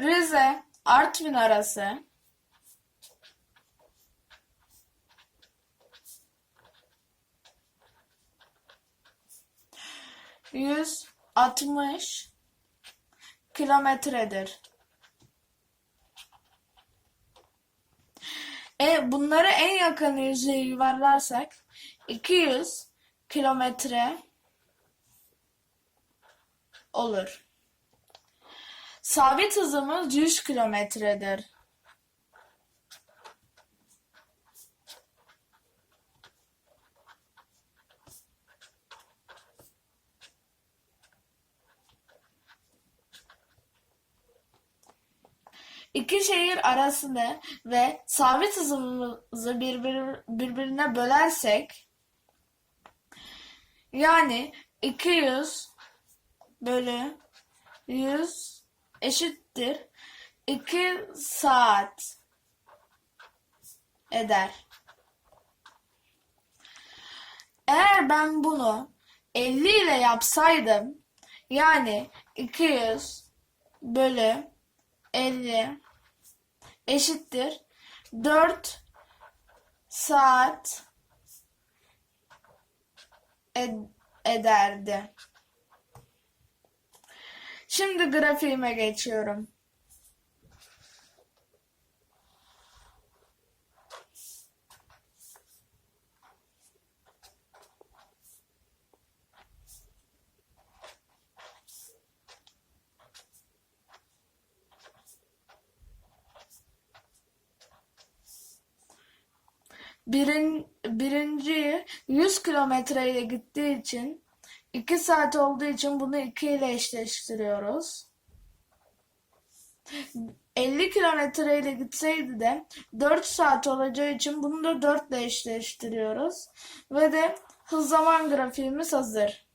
Rize Artvin arası yüz altmış kilometredir. E, bunları en yakın yüzeye yuvarlarsak 200 kilometre olur. Sabit hızımız 100 kilometredir. İki şehir arasında ve sabit hızımızı birbir, birbirine bölersek yani 200 bölü 100 eşittir 2 saat eder. Eğer ben bunu 50 ile yapsaydım yani 200 bölü 50 eşittir 4 saat ed- ederdi. Şimdi grafiğime geçiyorum. Birin, birinci 100 kilometre ile gittiği için 2 saat olduğu için bunu 2 ile eşleştiriyoruz. 50 kilometre ile gitseydi de 4 saat olacağı için bunu da 4 ile eşleştiriyoruz. Ve de hız zaman grafiğimiz hazır.